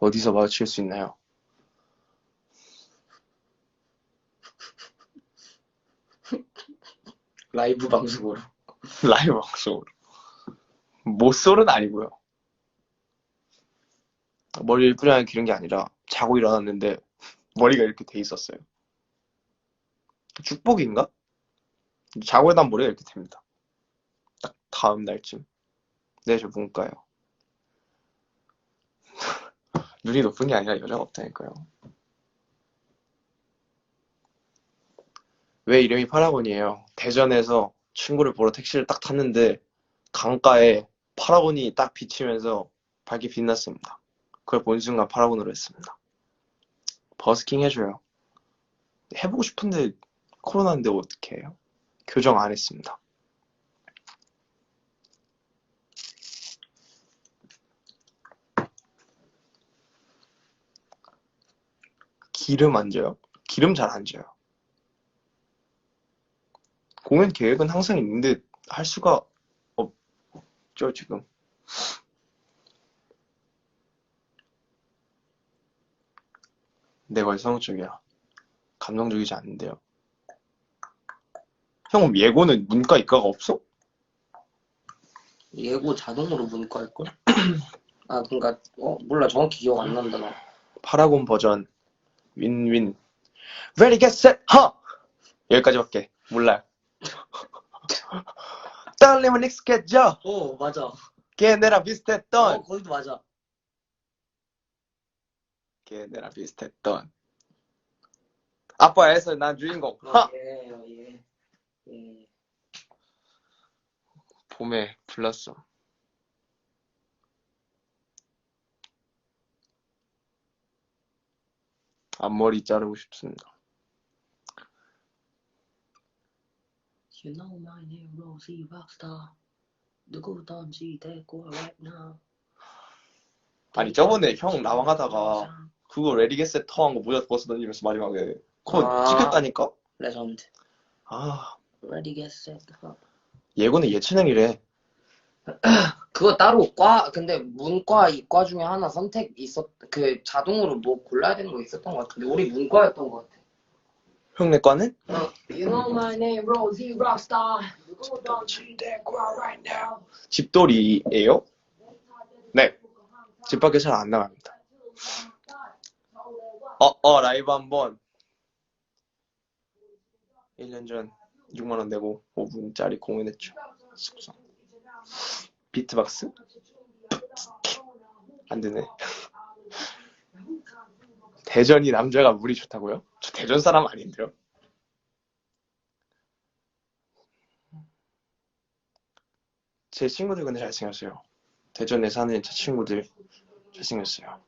어디서 마주칠 수 있나요? 라이브 방송으로. 라이브 방송으로. 모쏠은 아니고요. 머리를 뿌려야 기른 게 아니라 자고 일어났는데 머리가 이렇게 돼 있었어요. 축복인가? 자고 일어난 머리가 이렇게 됩니다. 딱 다음 날쯤. 네, 저 문과요. 눈이 높은 게 아니라 여자가 없다니까요. 왜 이름이 파라곤이에요? 대전에서 친구를 보러 택시를 딱 탔는데 강가에 파라곤이 딱 비치면서 밝게 빛났습니다. 그걸 본 순간 파라곤으로 했습니다. 버스킹 해줘요. 해보고 싶은데 코로나인데 어떻게 해요? 교정 안 했습니다. 기름 안 져요? 기름 잘 안 져요. 공연 계획은 항상 있는데 할 수가 없죠, 지금. 내가 이성적이야. 감성적이지 않는데요. 형, 예고는 문과 이과가 없어? 예고 자동으로 문과일걸? 아, 그니까, 어, 몰라. 정확히 기억 안 난다, 나. 파라곤 버전 윈윈 Ready get set huh 여기까지밖에 몰라요 떨림은 익숙했죠 어, 맞아. 걔네랑 어, 비슷했던 거기도 맞아. 걔네랑 비슷했던 아빠에서 난 주인공 어, 하! 예, 어, 예. 예. 봄에 불렀어 앞머리 자르고 싶습니다 You know my name, Rosie Rockstar. 누구든지 데리고 right now. 아니 저번에 형 나왕 하다가 그거 레디 겟 set 한거 모자 벗어 던지면서 마지막에 그거 아. 찍혔다니까 레전드. 아 huh. 예고는 예체능이래 그거 따로 과, 근데 문과, 이과 중에 하나 선택 있었, 그 자동으로 뭐 골라야 되는 거 있었던 것 같은데, 우리 문과였던 것 같아. 형네 과는? You know my name, Rosie Rockstar. 누구든지 데리고 right now. 집돌이에요? 네. 집 밖에 잘 안 나갑니다. 어, 어, 라이브 한 번. 1년 전 6만원 내고 5분짜리 공연했죠. 숙소. 비트박스? 안 되네. 대전이 남자가 물이 좋다고요? 저 대전 사람 아닌데요? 제 친구들 근데 잘생겼어요. 대전에 사는 제 친구들 잘생겼어요.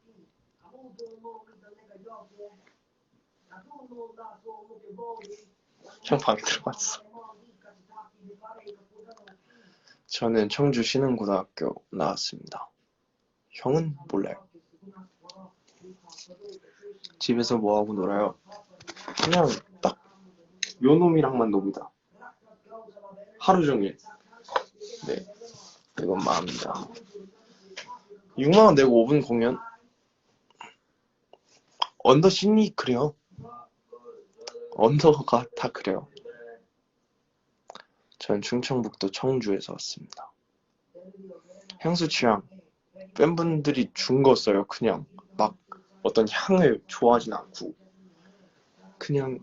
형 방에 들어갔어. 저는 청주 신흥고등학교 나왔습니다. 형은 몰라요. 집에서 뭐하고 놀아요? 그냥 딱 요 놈이랑만 놉니다. 하루 종일. 네. 이건 마음입니다. 6만원 내고 5분 공연? 언더 신이 그래요. 언더가 다 그래요. 전 충청북도 청주에서 왔습니다. 향수 취향. 팬분들이 준 거 써요. 그냥 막 어떤 향을 좋아하진 않고 그냥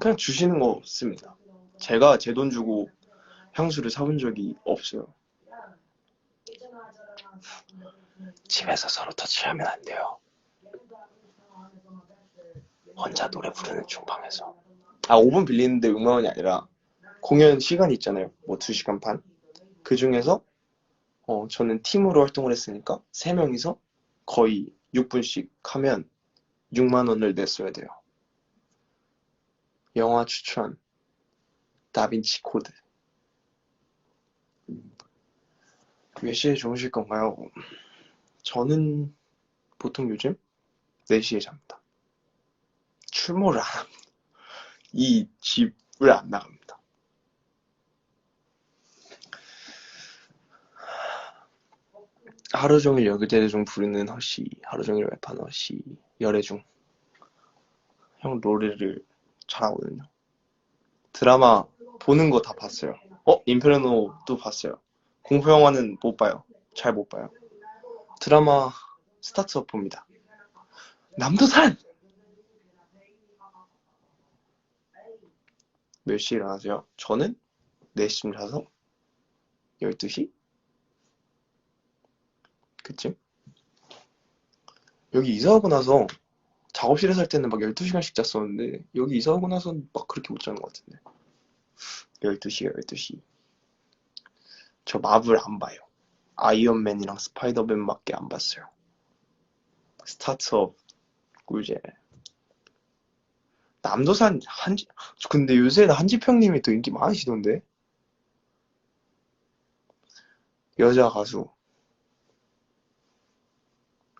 그냥 주시는 거 씁니다. 제가 제 돈 주고 향수를 사본 적이 없어요. 집에서 서로 터치하면 안 돼요. 혼자 노래 부르는 중방에서. 아, 5분 빌리는데 6만 원이 아니라 공연 시간이 있잖아요. 뭐 2시간 반. 그 중에서 어, 저는 팀으로 활동을 했으니까 3명이서 거의 6분씩 하면 6만 원을 냈어야 돼요. 영화 추천. 다빈치 코드. 몇 시에 주무실 건가요? 저는 보통 요즘 4시에 잡니다. 출몰을 안 합니다. 이 집을 안 나갑니다. 하루 종일 여기저기 중 부르는 허씨, 하루 종일 랩하는 허씨, 열애 중. 형 노래를 잘하거든요. 드라마 보는 거 다 봤어요. 어? 인페르노도 봤어요. 공포 영화는 못 봐요. 잘 못 봐요. 드라마 스타트업 봅니다. 남도산! 몇 시에 일어나세요? 저는 4시쯤 자서 12시? 그쯤? 여기 이사하고 나서 작업실에 살 때는 막 12시간씩 잤었는데 여기 이사하고 나서는 막 그렇게 못 자는 것 같은데 12시가 12시 저 마블 안 봐요 아이언맨이랑 스파이더맨밖에 안 봤어요 스타트업 꿀잼 남도산 한지 근데 요새 한지평님이 또 인기 많으시던데 여자 가수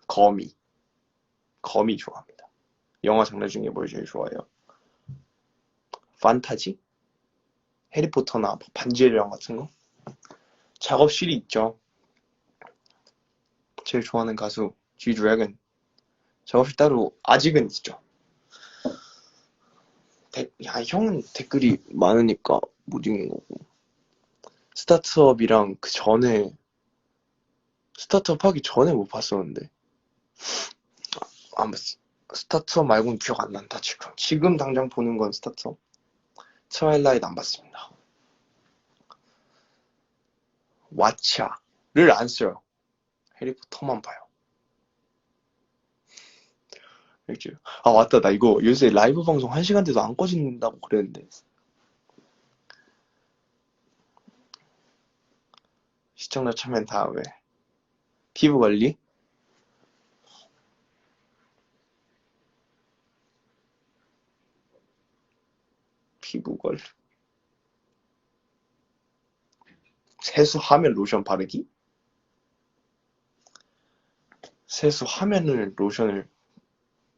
거미 거미 좋아합니다 영화 장르 중에 뭘 제일 좋아해요? 판타지? 해리포터나 뭐 반지의 제왕 같은 거? 작업실이 있죠. 제일 좋아하는 가수 G-Dragon. 작업실 따로 아직은 있죠. 데- 야, 형은 댓글이 많으니까 못 읽는 거고. 스타트업이랑 그 전에 스타트업 하기 전에 못 봤었는데 안 봤어. 스타트업 말고는 기억 안 난다 지금. 지금 당장 보는 건 스타트업. 트와일라이트 안 봤습니다. 왓챠를 안 써요. 해리포터만 봐요. 알지? 아 맞다. 나 이거 요새 라이브 방송 1시간 돼도 안 꺼진다고 그랬는데. 시청자 참여 다음에 피부 관리? 피부 관리. 세수하면 로션 바르기? 세수하면은 로션을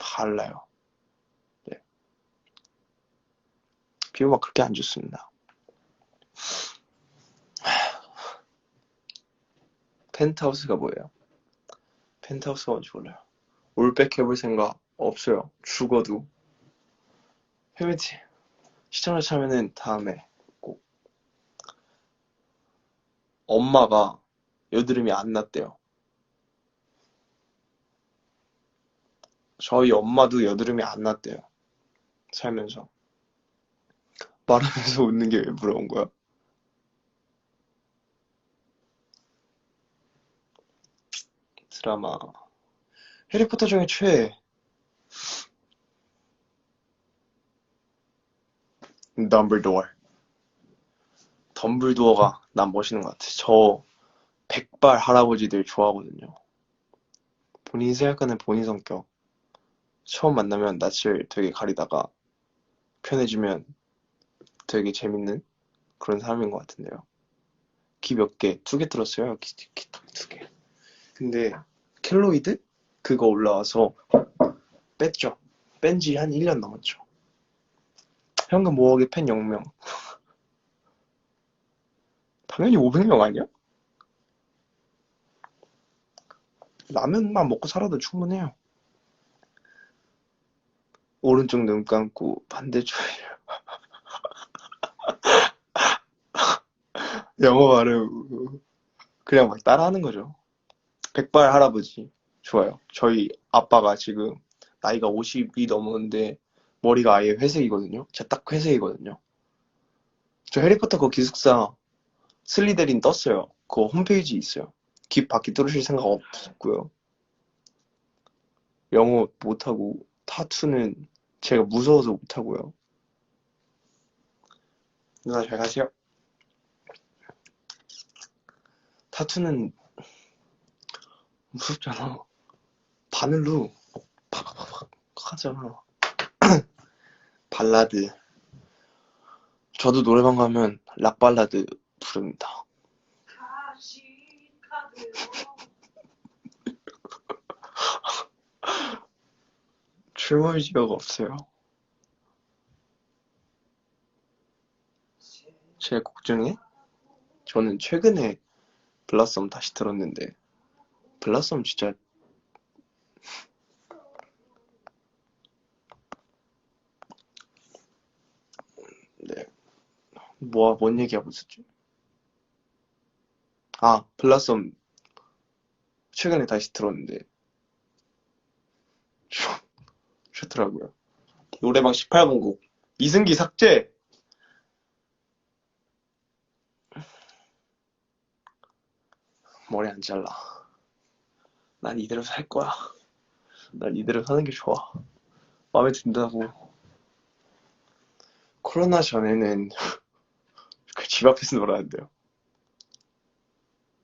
발라요. 네. 피부가 그렇게 안 좋습니다. 펜트하우스가 뭐예요? 펜트하우스가 뭔지 몰라요. 올백 해볼 생각 없어요. 죽어도. 페미티 시청자 참여는 다음에 꼭. 엄마가 여드름이 안 났대요. 저희 엄마도 여드름이 안 났대요. 살면서. 말하면서 웃는 게 왜 부러운 거야? 드라마. 해리포터 중에 최애. 덤블도어. 덤블도어가 난 멋있는 것 같아. 저 백발 할아버지들 좋아하거든요. 본인이 생각하는 본인 성격. 처음 만나면 낯을 되게 가리다가 편해지면 되게 재밌는 그런 사람인 것 같은데요. 귀몇 개? 두 개 들었어요. 귀, 귀두 개. 근데 켈로이드? 그거 올라와서 뺐죠. 뺀 지 한 1년 넘었죠. 현금 모으기 팬 0명. 당연히 500명 아니야? 라면만 먹고 살아도 충분해요. 오른쪽 눈 감고 반대쪽에 영어 발음 그냥 막 따라하는 거죠. 백발 할아버지 좋아요. 저희 아빠가 지금 나이가 50이 넘었는데 머리가 아예 회색이거든요. 진짜 딱 회색이거든요. 저 해리포터 그 기숙사 슬리데린 떴어요. 그거 홈페이지 있어요. 귀 바퀴 뚫으실 생각 없고요. 영어 못하고 타투는 제가 무서워서 못하고요. 누나 잘 가세요. 타투는 무섭잖아. 바늘로 팍팍팍 하잖아. 발라드. 저도 노래방 가면 락 발라드 부릅니다. 출몰지가 없어요. 제 곡 중에 저는 최근에 블라썸 다시 들었는데 블라썸 진짜 네. 뭐, 뭔 얘기하고 있었지? 아, 블라썸 최근에 다시 들었는데 좋, 좋더라고요. 노래방 18번 곡 이승기 삭제 머리 안 잘라. 난 이대로 살 거야. 난 이대로 사는 게 좋아. 마음에 든다고. 코로나 전에는 그 집 앞에서 놀았는데요.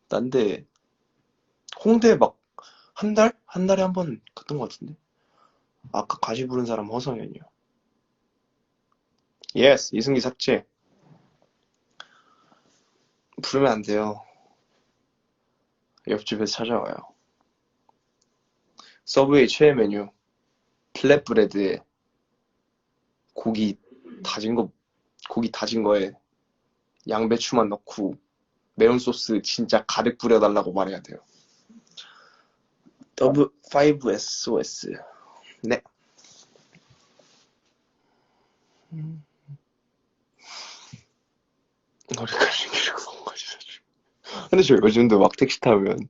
딴데 홍대 막 한 달? 한 달에 한 번 갔던 것 같은데. 아까 가시 부른 사람 허성현이요. 예스, 이승기 삭제. 부르면 안 돼요. 옆집에서 찾아와요. 서브웨이 최애 메뉴 플랫브레드에 고기 다진 거 고기 다진 거에 양배추만 넣고 매운 소스 진짜 가득 뿌려달라고 말해야 돼요. W5SOS 네. 머리카락 길고. 근데 저 요즘도 막 택시 타면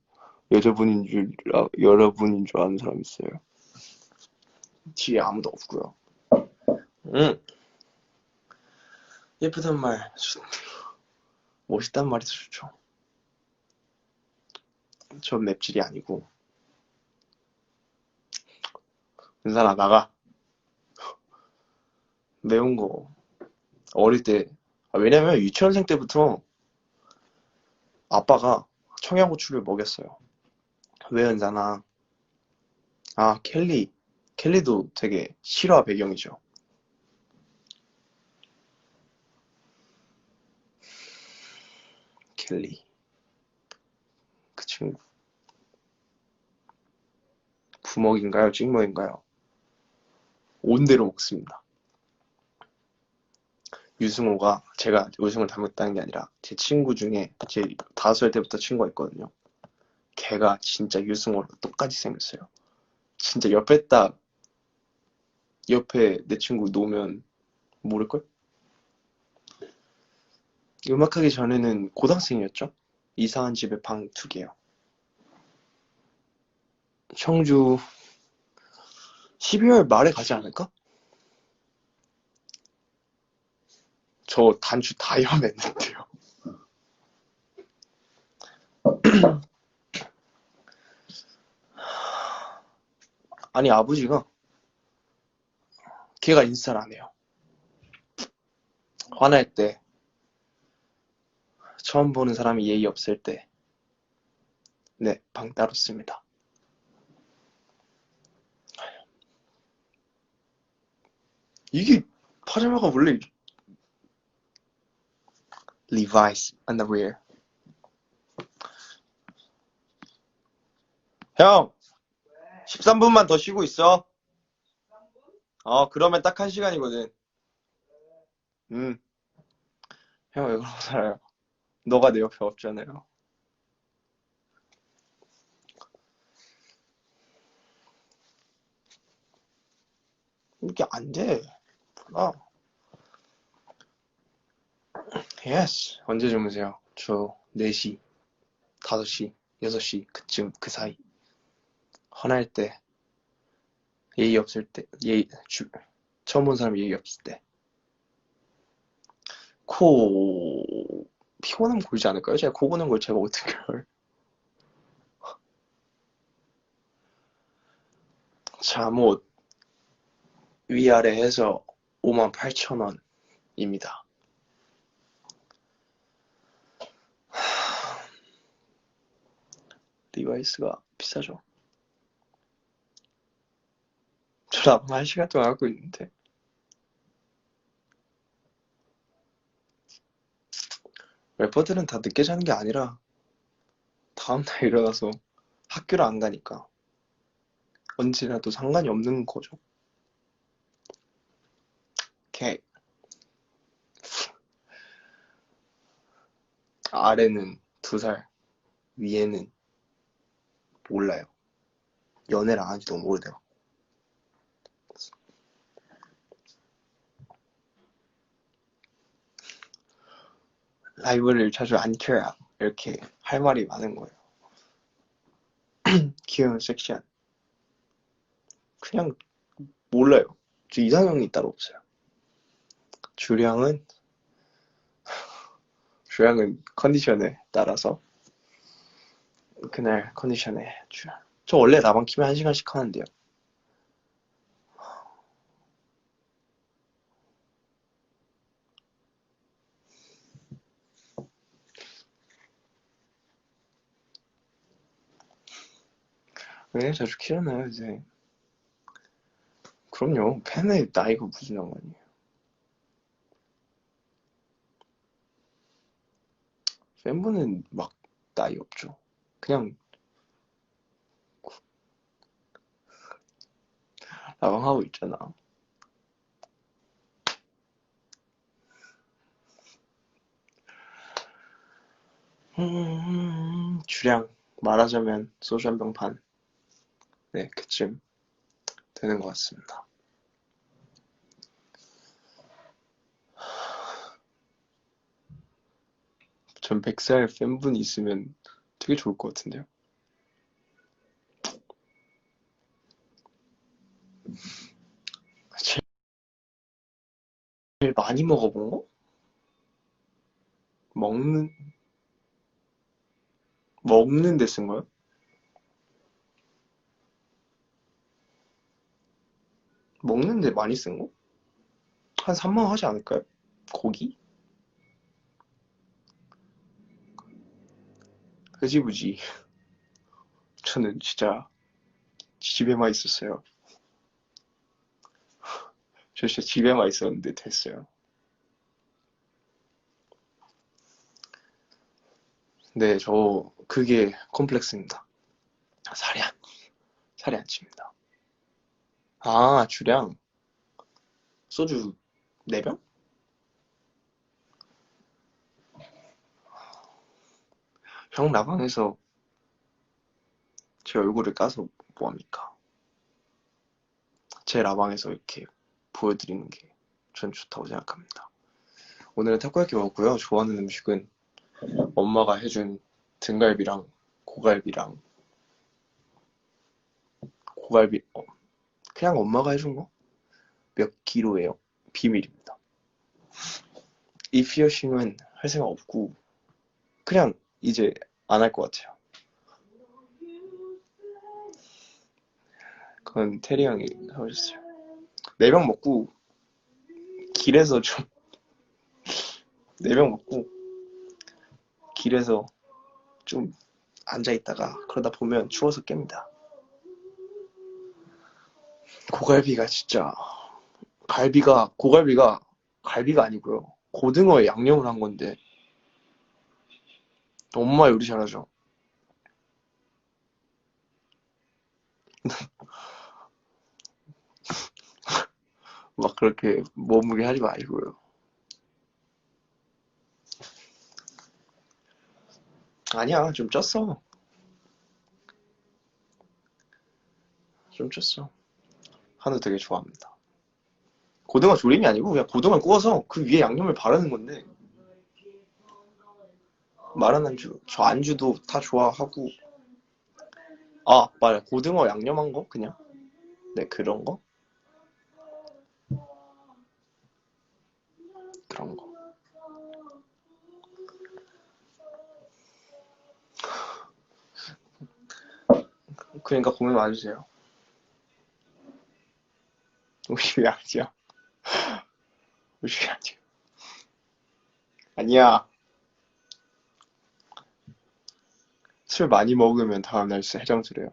여자분인 줄, 아, 여러분인 줄 아는 사람 있어요. 뒤에 아무도 없고요. 응. 예쁘단 말, 좋- 멋있단 말이 더 좋죠. 전 맵질이 아니고. 은산아, 나가. 매운 거. 어릴 때, 아, 왜냐면 유치원생 때부터 아빠가 청양고추를 먹였어요. 왜 은산아? 아, 켈리. 켈리도 되게 실화 배경이죠. 켈리. 그 친구. 부먹인가요? 찍먹인가요? 온대로 먹습니다. 유승호가 제가 우승을 닮았다는 게 아니라 제 친구 중에 제 다섯 살 때부터 친구가 있거든요. 걔가 진짜 유승호랑 똑같이 생겼어요. 진짜 옆에 딱 옆에 내 친구 놓으면 모를걸? 음악하기 전에는 고등학생이었죠. 이상한 집에 방 두 개요. 청주 12월 말에 가지 않을까? 저 단추 다 헤맸는데요. 아니 아버지가 걔가 인스타를 안 해요. 화날 때 처음 보는 사람이 예의 없을 때 네, 방 따로 씁니다. 이게 파자마가 원래 Levi's underwear. 형, 13분만 더 쉬고 있어. 어, 그러면 딱 한 시간이거든. 음. 형, 왜 그러고 살아요? 너가 내 옆에 없잖아요. 이게 안 돼. 몰라. 예스. 언제 주무세요? 저 4시, 5시, 6시 그쯤 그 사이. 화날 때, 예의 없을 때, 예의, 주, 처음 본 사람 예의 없을 때. 코, 피곤하면 골지 않을까요? 제가 코 고는 걸 제가 어떻게 알아요? 잠옷 위아래 해서 58,000원입니다. 리바이스가 비싸죠. 저 라방 한 시간 동안 하고 있는데. 래퍼들은 다 늦게 자는 게 아니라 다음날 일어나서 학교를 안 가니까 언제라도 상관이 없는 거죠. 오케이. 아래는 두 살, 위에는 몰라요. 연애를 안 한지 너무 오래돼요. 라이브를 자주 안 켜야 이렇게 할 말이 많은 거예요. 귀여운 섹시한. 그냥 몰라요. 저 이상형이 따로 없어요. 주량은 주량은 컨디션에 따라서 그날 컨디션에 주량. 저 원래 라방 키면 한 시간씩 하는데요. 왜 자주 키잖아요, 이제. 그럼요. 팬의 나이가 무슨 상관이에요. 팬분은 막 나이 없죠. 그냥 라방하고 있잖아. 음, 주량 말하자면 소주 한 병 반. 네, 그쯤 되는 것 같습니다. 전 100살 팬분이 있으면 되게 좋을 것 같은데요. 제일 많이 먹어본 거? 먹는, 먹는 데 쓴 거요? 먹는 데 많이 쓴 거? 한 3만 원 하지 않을까요? 고기? 흐지부지. 저는 진짜 집에만 있었어요. 저 진짜 집에만 있었는데 됐어요. 네, 저 그게 콤플렉스입니다. 살이 안, 살이 안 찝니다. 아, 주량. 소주 4병? 형 라방에서 제 얼굴을 까서 뭐합니까? 제 라방에서 이렇게 보여드리는 게 전 좋다고 생각합니다. 오늘은 타코야키 먹었고요. 좋아하는 음식은 엄마가 해준 등갈비랑 고갈비랑 고갈비, 어, 그냥 엄마가 해준 거? 몇 킬로예요? 비밀입니다. 이 피어싱은 할 생각 없고 그냥 이제 안 할 것 같아요. 그건 테리 형이 하셨어요. 네병 먹고 길에서 좀 네 병 먹고 길에서 좀 앉아 있다가 그러다 보면 추워서 깹니다. 고갈비가 진짜 갈비가 고갈비가 갈비가 아니고요. 고등어에 양념을 한 건데 엄마 요리 잘하죠. 막 그렇게 머무게 하지 마시고요. 아니야, 좀 쪘어. 좀 쪘어. 한우 되게 좋아합니다. 고등어 조림이 아니고 그냥 고등어 구워서 그 위에 양념을 바르는 건데 마른 안주, 저 안주도 다 좋아하고 아, 맞아. 고등어 양념한 거 그냥 네, 그런 거 그런 거 그러니까 고민 와주세요. 우리 왜 아니야? 우리 왜 아니야? 아니야. 술 많이 먹으면 다음날 진짜 해장술해요.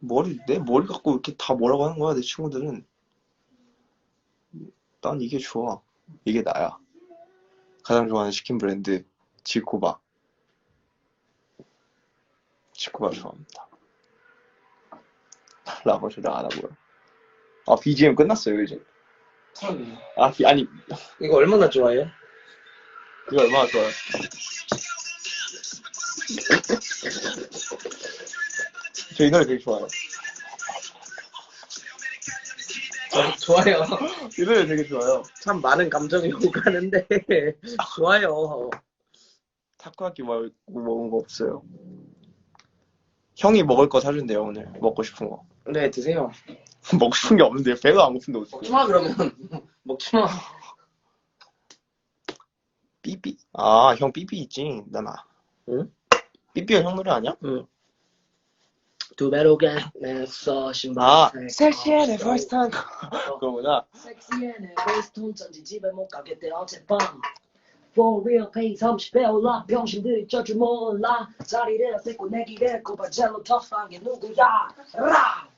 머리, 내 머리 갖고 이렇게 다 뭐라고 하는 거야, 내 친구들은. 난 이게 좋아. 이게 나야. 가장 좋아하는 치킨 브랜드, 지코바. 지코바 좋아합니다. 라고 저장 안 하고요. 아, BGM 끝났어요, 이제. 아, 비- 아니, 이거 얼마나 좋아해요? 그게 얼마나 좋아요. 저 이 노래 되게 좋아요. 저, 좋아요. 이 노래 되게 좋아요. 참 많은 감정이 오가는데 좋아요. 타코야키 말고 먹은 거 없어요. 형이 먹을 거 사준대요 오늘 먹고 싶은 거. 네 드세요. 먹고 싶은 게 없는데 배가 안 고픈데 먹지 어떡해. 마 그러면 먹지 마. 삐삐. 아 형 삐삐 있지 나나. 응? 삐삐가 형 노래 아니야? 두 배로 겠어 신발. 아 색. 섹시해 내 어, first time. 그거구나. 섹시해 내 베이스 톤 전지 집에 못 가겠대 어젯밤. For real pay 30배 올라 병신들이 쩔줄 몰라 자리를 뺏고 내기를 고발젤로 터프한 게 누구야 라.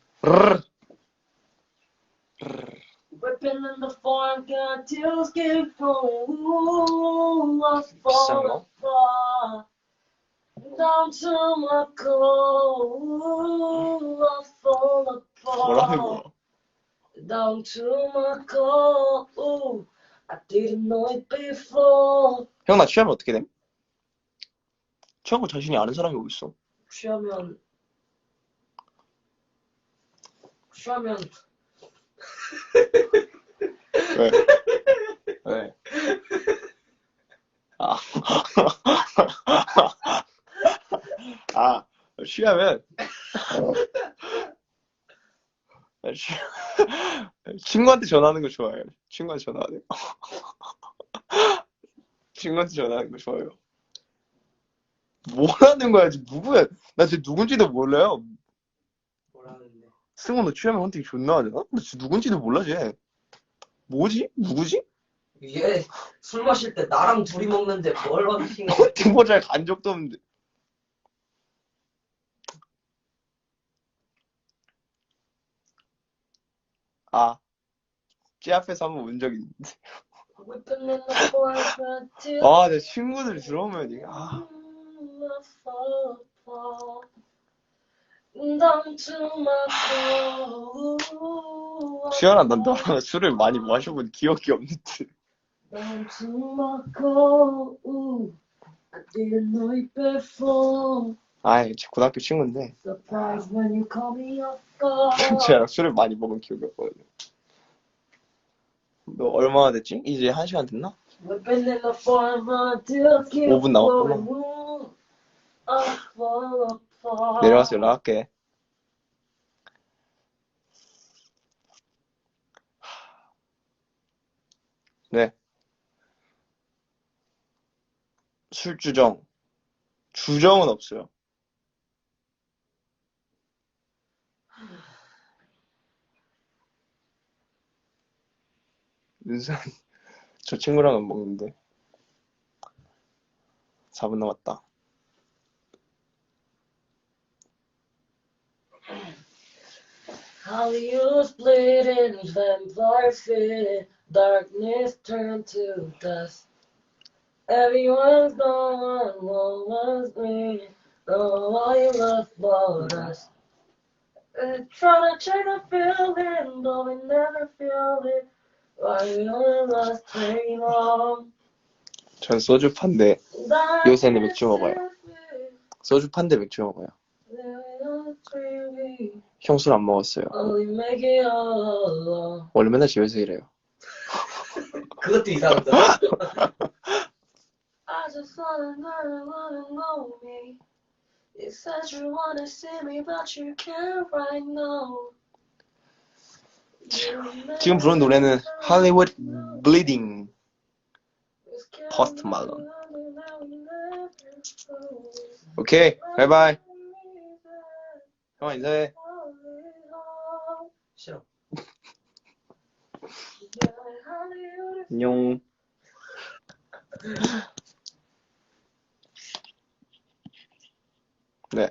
Whipping in the foreign gun till skin flowing Ooh, I Down to my core I fall 뭐라는 apart 거야? Down to my core Ooh, I didn't know it before 형 나 취하면 어떻게 됨? 취한 거 자신이 아는 사람이 어디 있어? 취하면 취하면 왜? 왜? 아. 아. 아, 취... 친구한테 전화하는 거 좋아해요. 친구한테 전화하는 거. 친구한테 전화하는 거 좋아해요. 뭐라는 거야, 지금 누구야? 나 지금 누군지도 몰라요. 뭐라는데 승호 너 취하면 헌팅 존나 하잖아? 나 지금 누군지도 몰라, 쟤. 뭐지? 누구지? 얘 술 마실 때 나랑 둘이 먹는데 뭘 헌팅해 헌팅 보잘 간 적도 없는데. 아, 쟤 앞에서 한번 본적 있는데. 아, 내 친구들 들어오면, 이게, 아, 수연아, 난 너랑 술을 많이 마셔본 기억이 없는데. 아이, 제 고등학교 친구인데. Surprised when you call me off guard 쟤랑 술을 많이 먹은 기억이 없거든요. 너 얼마나 됐지? 이제 한 시간 됐나? Whipping in the foreign gun till keep 5분 남았구나. flowing. Ooh, I fall apart 내려가서 연락할게. 네. 술주정. 주정은 없어요. 윤산, 저 친구랑은 먹는데. 4분 남았다. Hollywood split in vampire fit, darkness turned to dust. Everyone's gone, no one's me, no one left but us. Uh, trying to check the feeling, but we never feel it. 전 소주 판대, 요새는 맥주 먹어요. 소주 판대 맥주 먹어요. 형 술 안 먹었어요. Only make it all alone. 원래 맨날 집에서 일해요. 그것도 이상하다. I just wanna know, wanna know me. You said you wanna see me, but you can't right now. 지금 부른 노래는 Hollywood Bleeding 퍼스트 말론 오케이 바이바이 형아 인사해. 싫어. 안녕. 네.